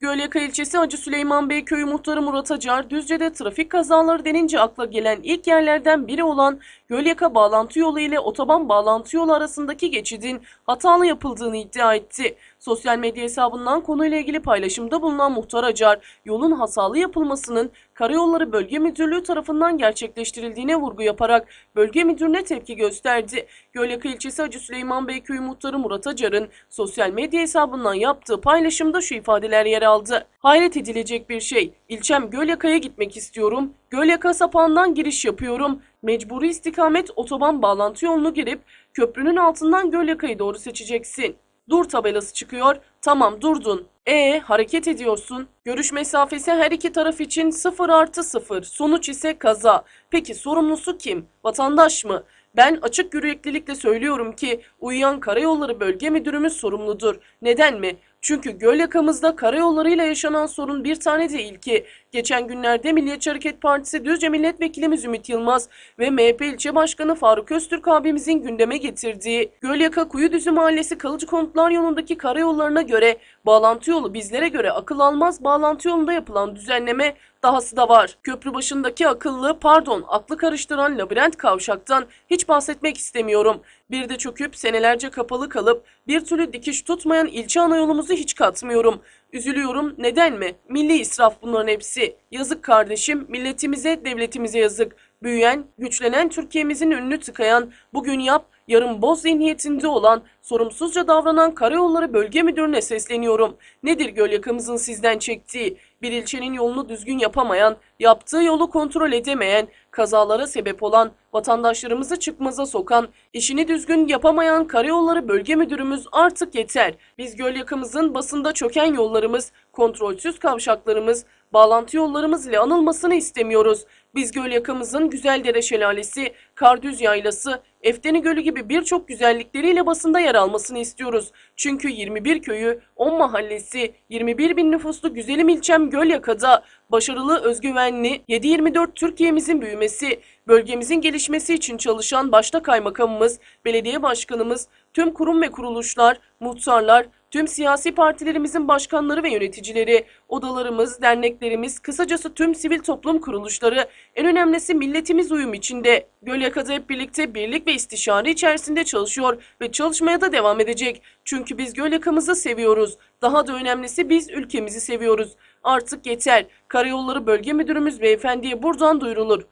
Gölyaka ilçesi Hacı Süleyman Bey köyü muhtarı Murat Acar, Düzce'de trafik kazaları denince akla gelen ilk yerlerden biri olan Gölyaka bağlantı yolu ile otoban bağlantı yolu arasındaki geçidin hatalı yapıldığını iddia etti. Sosyal medya hesabından konuyla ilgili paylaşımda bulunan muhtar Acar, yolun hatalı yapılmasının Karayolları Bölge Müdürlüğü tarafından gerçekleştirildiğine vurgu yaparak bölge müdürüne tepki gösterdi. Gölyaka ilçesi Hacı Süleyman Bey köyü muhtarı Murat Acar'ın sosyal medya hesabından yaptığı paylaşımda şu ifadeler yer aldı. Hayret edilecek bir şey. İlçem Gölyaka'ya gitmek istiyorum. Gölyaka sapağından giriş yapıyorum. Mecburi istikamet otoban bağlantı yolunu girip köprünün altından Gölyaka'yı doğru seçeceksin. Dur tabelası çıkıyor. Tamam durdun. E hareket ediyorsun. Görüş mesafesi her iki taraf için 0 artı 0. Sonuç ise kaza. Peki sorumlusu kim? Vatandaş mı? Ben açık yüreklilikle söylüyorum ki uyuyan karayolları bölge müdürümüz sorumludur. Neden mi? Çünkü göl yakamızda karayollarıyla yaşanan sorun bir tane değil ki. Geçen günlerde Milliyetçi Hareket Partisi Düzce Milletvekilimiz Ümit Yılmaz ve MHP ilçe başkanı Faruk Öztürk abimizin gündeme getirdiği Gölyaka Kuyudüzü Mahallesi Kalıcı Konutlar yolundaki karayollarına göre bağlantı yolu bizlere göre akıl almaz bağlantı yolunda yapılan düzenleme dahası da var. Köprü başındaki akıllı pardon aklı karıştıran labirent kavşaktan hiç bahsetmek istemiyorum. Bir de çöküp senelerce kapalı kalıp bir türlü dikiş tutmayan ilçe ana yolumuzu hiç katmıyorum. Üzülüyorum. Neden mi? Milli israf bunların hepsi. Yazık kardeşim. Milletimize, devletimize yazık. Büyüyen, güçlenen Türkiye'mizin önünü tıkayan, bugün yap, yarın boz zihniyetinde olan, sorumsuzca davranan Karayolları Bölge Müdürü'ne sesleniyorum. Nedir göl yakamızın sizden çektiği? Bir ilçenin yolunu düzgün yapamayan, yaptığı yolu kontrol edemeyen, kazalara sebep olan, vatandaşlarımızı çıkmaza sokan, işini düzgün yapamayan Karayolları Bölge Müdürümüz artık yeter. Biz göl yakamızın basında çöken yollarımız, kontrolsüz kavşaklarımız, bağlantı yollarımız ile anılmasını istemiyoruz. Biz göl yakamızın Güzeldere Şelalesi, Kardüz Yaylası, Efteni Gölü gibi birçok güzellikleriyle basında yer almasını istiyoruz. Çünkü 21 köyü, 10 mahallesi, 21 bin nüfuslu güzelim ilçem Gölyaka'da başarılı, özgüvenli, 7-24 Türkiye'mizin büyümesi, bölgemizin gelişmesi için çalışan başta kaymakamımız, belediye başkanımız, tüm kurum ve kuruluşlar, muhtarlar, tüm siyasi partilerimizin başkanları ve yöneticileri, odalarımız, derneklerimiz, kısacası tüm sivil toplum kuruluşları, en önemlisi milletimiz uyum içinde. Gölyaka'da hep birlikte birlik ve istişare içerisinde çalışıyor ve çalışmaya da devam edecek. Çünkü biz Gölyaka'mızı seviyoruz. Daha da önemlisi biz ülkemizi seviyoruz. Artık yeter. Karayolları Bölge Müdürümüz beyefendiye buradan duyurulur.